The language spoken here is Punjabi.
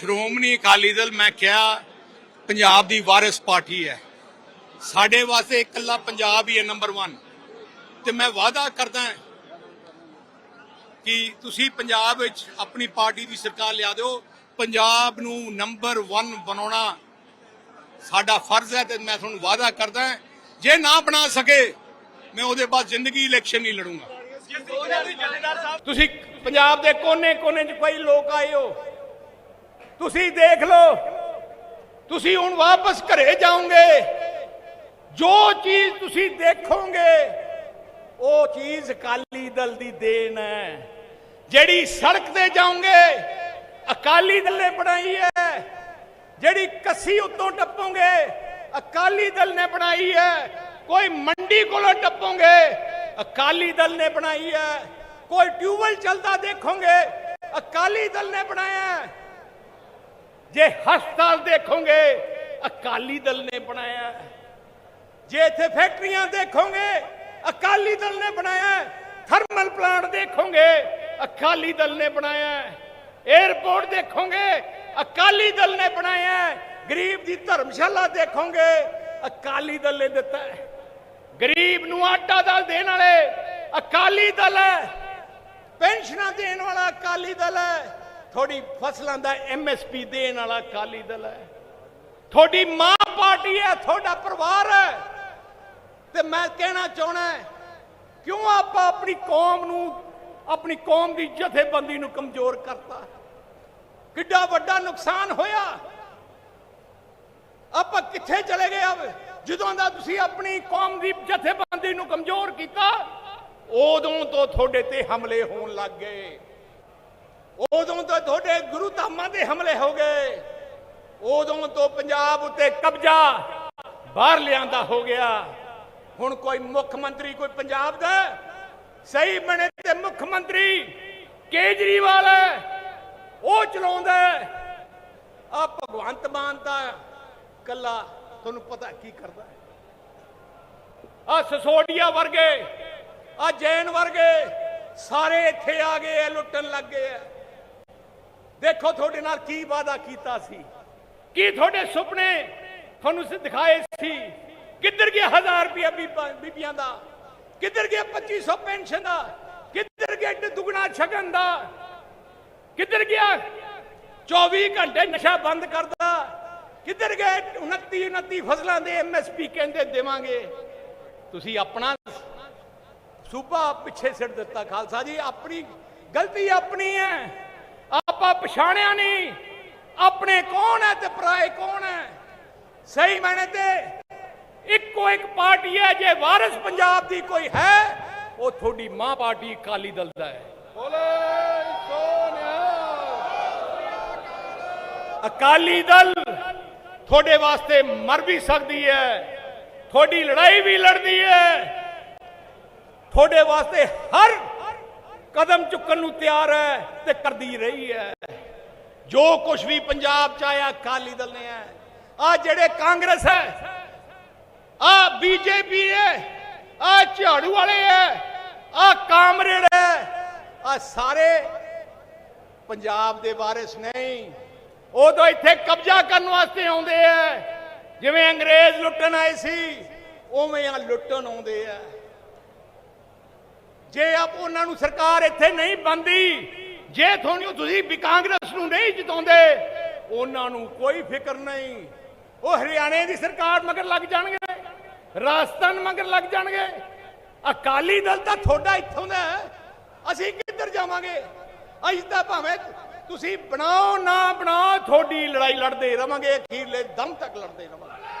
ਸ਼੍ਰੋਮਣੀ ਅਕਾਲੀ ਦਲ, ਮੈਂ ਕਿਹਾ ਪੰਜਾਬ ਦੀ ਵਾਰਿਸ ਪਾਰਟੀ ਹੈ। ਸਾਡੇ ਵਾਸਤੇ ਇਕੱਲਾ ਪੰਜਾਬ ਹੀ ਹੈ ਨੰਬਰ 1 ਤੇ ਮੈਂ ਵਾਅਦਾ ਕਰਦਾ ਕਿ ਤੁਸੀਂ ਪੰਜਾਬ ਵਿੱਚ ਆਪਣੀ ਪਾਰਟੀ ਦੀ ਸਰਕਾਰ ਲਿਆ ਦਿਓ। ਪੰਜਾਬ ਨੂੰ ਨੰਬਰ 1 ਬਣਾਉਣਾ ਸਾਡਾ ਫਰਜ਼ ਹੈ ਤੇ ਮੈਂ ਤੁਹਾਨੂੰ ਵਾਅਦਾ ਕਰਦਾ ਜੇ ਨਾ ਬਣਾ ਸਕੇ, ਮੈਂ ਉਹਦੇ ਬਾਅਦ ਜ਼ਿੰਦਗੀ ਇਲੈਕਸ਼ਨ ਨਹੀਂ ਲੜੂੰਗਾ। ਤੁਸੀਂ ਪੰਜਾਬ ਦੇ ਕੋਨੇ-ਕੋਨੇ 'ਚ ਕੋਈ ਲੋਕ ਆਏ ਹੋ? ਤੁਸੀਂ ਦੇਖ ਲਓ। ਤੁਸੀਂ ਹੁਣ ਵਾਪਸ ਘਰੇ ਜਾਓਗੇ। ਜੋ ਚੀਜ਼ ਤੁਸੀਂ ਦੇਖੋਗੇ, ਉਹ ਚੀਜ਼ ਅਕਾਲੀ ਦਲ ਦੀ ਦੇਣ ਹੈ। ਜਿਹੜੀ ਸੜਕ ਤੇ ਜਾਓਗੇ, ਅਕਾਲੀ ਦਲ ਨੇ ਬਣਾਈ ਹੈ। ਜਿਹੜੀ ਕੱਸੀ ਉੱਤੋਂ ਟੱਪੋਗੇ, ਅਕਾਲੀ ਦਲ ਨੇ ਬਣਾਈ ਹੈ। ਕੋਈ ਮੰਡੀ ਕੋਲੋਂ ਟੱਪੋਗੇ, ਅਕਾਲੀ ਦਲ ਨੇ ਬਣਾਈ ਹੈ। ਕੋਈ ਟਿਊਬਲ ਚਲਦਾ ਦੇਖੋਗੇ, ਅਕਾਲੀ ਦਲ ਨੇ ਬਣਾਇਆ ਜੇ ਹਸਪਤਾਲ ਦੇਖੋਗੇ, ਅਕਾਲੀ ਦਲ ਨੇ ਬਣਾਇਆ ਜੇ ਇੱਥੇ ਫੈਕਟਰੀਆਂ ਦੇਖੋਗੇ, ਅਕਾਲੀ ਦਲ ਨੇ ਬਣਾਇਆ ਥਰਮਲ ਪਲਾਂਟ ਦੇਖੋਗੇ, ਅਕਾਲੀ ਦਲ ਨੇ ਬਣਾਇਆ ਹੈ। ਦੇਖੋਗੇ, ਅਕਾਲੀ ਦਲ ਨੇ ਬਣਾਇਆ ਗਰੀਬ ਦੀ ਧਰਮਸ਼ਾਲਾ ਦੇਖੋਗੇ, ਅਕਾਲੀ ਦਲ ਨੇ ਦਿੱਤਾ ਗਰੀਬ ਨੂੰ ਆਟਾ ਦਾਲ ਦੇਣ ਵਾਲੇ ਅਕਾਲੀ ਦਲ ਹੈ। ਪੈਨਸ਼ਨਾਂ ਦੇਣ ਵਾਲਾ ਅਕਾਲੀ ਦਲ ਹੈ। ਤੁਹਾਡੀ ਫਸਲਾਂ ਦਾ ਐਮਐਸਪੀ ਦੇਣ ਵਾਲਾ ਅਕਾਲੀ ਦਲ ਹੈ। ਤੁਹਾਡੀ ਮਾਂ ਪਾਰਟੀ ਹੈ ਤੁਹਾਡਾ ਪਰਿਵਾਰ ਹੈ। ਤੇ ਮੈਂ ਕਹਿਣਾ ਚਾਹਣਾ ਕਿਉਂ ਆਪਾਂ ਆਪਣੀ ਕੌਮ ਨੂੰ, ਆਪਣੀ ਕੌਮ ਦੀ ਜਥੇਬੰਦੀ ਨੂੰ ਕਮਜ਼ੋਰ ਕਰਤਾ? ਕਿੱਡਾ ਵੱਡਾ ਨੁਕਸਾਨ ਹੋਇਆ। ਆਪਾਂ ਕਿੱਥੇ ਚਲੇ ਗਏ ਅਬ ਜਦੋਂ ਦਾ ਤੁਸੀਂ ਆਪਣੀ ਕੌਮ ਦੀ ਜਥੇਬੰਦੀ ਨੂੰ ਕਮਜ਼ੋਰ ਕੀਤਾ, ਉਦੋਂ ਤੋਂ ਤੁਹਾਡੇ ਤੇ ਹਮਲੇ ਹੋਣ ਲੱਗ ਗਏ। ਉਦੋਂ ਤੋਂ ਤੁਹਾਡੇ ਗੁਰੂ ਧਾਮਾਂ ਦੇ ਹਮਲੇ ਹੋ ਗਏ। ਉਦੋਂ ਤੋਂ ਪੰਜਾਬ ਉੱਤੇ ਕਬਜ਼ਾ ਬਾਹਰ ਲਿਆਂਦਾ ਹੋ ਗਿਆ। ਹੁਣ ਕੋਈ ਮੁੱਖ ਮੰਤਰੀ ਕੋਈ ਪੰਜਾਬ ਦਾ ਸਹੀ ਬਣੇ ਤੇ ਮੁੱਖ ਮੰਤਰੀ ਕੇਜਰੀਵਾਲ ਉਹ ਚਲਾਉਂਦਾ ਆ ਭਗਵੰਤ ਮਾਨ ਦਾ ਕੱਲਾ ਤੁਹਾਨੂੰ ਪਤਾ ਕੀ ਕਰਦਾ ਆ ਸਸੋਡੀਆ ਵਰਗੇ ਆ ਜੈਨ ਵਰਗੇ ਸਾਰੇ ਇੱਥੇ ਆ ਗਏ ਆ ਲੁੱਟਣ ਲੱਗ ਗਏ ਆ ਦੇਖੋ ਤੁਹਾਡੇ ਨਾਲ ਕੀ ਵਾਦਾ ਕੀਤਾ ਸੀ। ਕੀ ਤੁਹਾਡੇ ਸੁਪਨੇ ਤੁਹਾਨੂੰ ਸ, ਦਿਖਾਏ ਸੀ। ਕਿੱਧਰ ਗਿਆ 1000 ਰੁਪਇਆ ਬੀਬੀਆਂ ਦਾ? ਕਿੱਧਰ ਗਿਆ 2500 ਪੈਨਸ਼ਨ ਦਾ? ਕਿੱਧਰ ਗਿਆ ਦੁਗਣਾ ਛਕਣ ਦਾ? ਕਿੱਧਰ ਗਿਆ 24 ਘੰਟੇ ਨਸ਼ਾ ਬੰਦ ਕਰਦਾ? ਕਿੱਧਰ ਗਏ 29 29 ਫਸਲਾਂ ਦੇ ਐਮਐਸਪੀ ਕਹਿੰਦੇ ਦੇਵਾਂਗੇ? ਤੁਸੀਂ ਆਪਣਾ ਸੂਬਾ ਪਿੱਛੇ ਸਿੱਟ ਦਿੱਤਾ ਖਾਲਸਾ ਜੀ, ਆਪਣੀ ਗਲਤੀ ਆਪਣੀ ਹੈ। ਆਪਾਂ ਪਛਾਣਿਆ ਨਹੀਂ। ਆਪਣੇ ਕੌਣ ਹੈ ਤੇ ਪਰਾਏ ਕੌਣ ਹੈ? ਸਹੀ ਮੈਨੇ ਤੇ ਇੱਕੋ ਇੱਕ ਪਾਰਟੀ ਹੈ ਜੇ ਵਾਰਿਸ ਪੰਜਾਬ ਦੀ ਕੋਈ ਹੈ ਉਹ ਤੁਹਾਡੀ ਮਾਂ ਪਾਰਟੀ ਅਕਾਲੀ ਦਲ ਦਾ ਹੈ। ਅਕਾਲੀ ਦਲ ਤੁਹਾਡੇ ਵਾਸਤੇ ਮਰ ਵੀ ਸਕਦੀ ਹੈ ਤੁਹਾਡੀ ਲੜਾਈ ਵੀ ਲੜਦੀ ਹੈ ਤੁਹਾਡੇ ਵਾਸਤੇ ਹਰ ਕਦਮ ਚੁੱਕਣ ਨੂੰ ਤਿਆਰ ਹੈ ਤੇ ਕਰਦੀ ਰਹੀ ਹੈ। ਜੋ ਕੁਝ ਵੀ ਪੰਜਾਬ ਚ ਆਇਆ, ਅਕਾਲੀ ਦਲ ਨੇ ਹੈ ਆ ਜਿਹੜੇ ਕਾਂਗਰਸ ਹੈ, ਆ ਬੀਜੇਪੀ ਹੈ, ਆ ਝਾੜੂ ਵਾਲੇ ਹੈ, ਆ ਕਾਮਰੇਡ ਹੈ, ਆ ਸਾਰੇ ਪੰਜਾਬ ਦੇ ਵਾਰਿਸ ਨਹੀਂ ਉਦੋਂ ਇੱਥੇ ਕਬਜ਼ਾ ਕਰਨ ਵਾਸਤੇ ਆਉਂਦੇ ਆ। ਜਿਵੇਂ ਅੰਗਰੇਜ਼ ਲੁੱਟਣ ਆਏ ਸੀ, ਉਵੇਂ ਆ ਲੁੱਟਣ ਆਉਂਦੇ ਆ। ਜੇ ਆਪ ਉਹਨਾਂ ਨੂੰ ਸਰਕਾਰ ਇੱਥੇ ਨਹੀਂ ਬੰਦੀ ਜੇ ਤੁਹਾਨੂੰ ਤੁਸੀਂ ਵੀ ਕਾਂਗਰਸ ਨੂੰ ਨਹੀਂ ਜਿਤਾਉਂਦੇ, ਉਹਨਾਂ ਨੂੰ ਕੋਈ ਫਿਕਰ ਨਹੀਂ। ਉਹ ਹਰਿਆਣੇ ਦੀ ਸਰਕਾਰ ਮਗਰ ਲੱਗ ਜਾਣਗੇ, ਰਾਜਸਥਾਨ ਮਗਰ ਲੱਗ ਜਾਣਗੇ। ਅਕਾਲੀ ਦਲ ਤਾਂ ਤੁਹਾਡਾ ਇੱਥੋਂ ਦਾ ਅਸੀਂ ਕਿੱਧਰ ਜਾਵਾਂਗੇ? ਅਸੀਂ ਤਾਂ ਭਾਵੇਂ ਤੁਸੀਂ ਬਣਾਓ ਨਾ ਬਣਾਓ, ਤੁਹਾਡੀ ਲੜਾਈ ਲੜਦੇ ਰਵਾਂਗੇ, ਅਖੀਰਲੇ ਦਮ ਤੱਕ ਲੜਦੇ ਰਵਾਂਗੇ।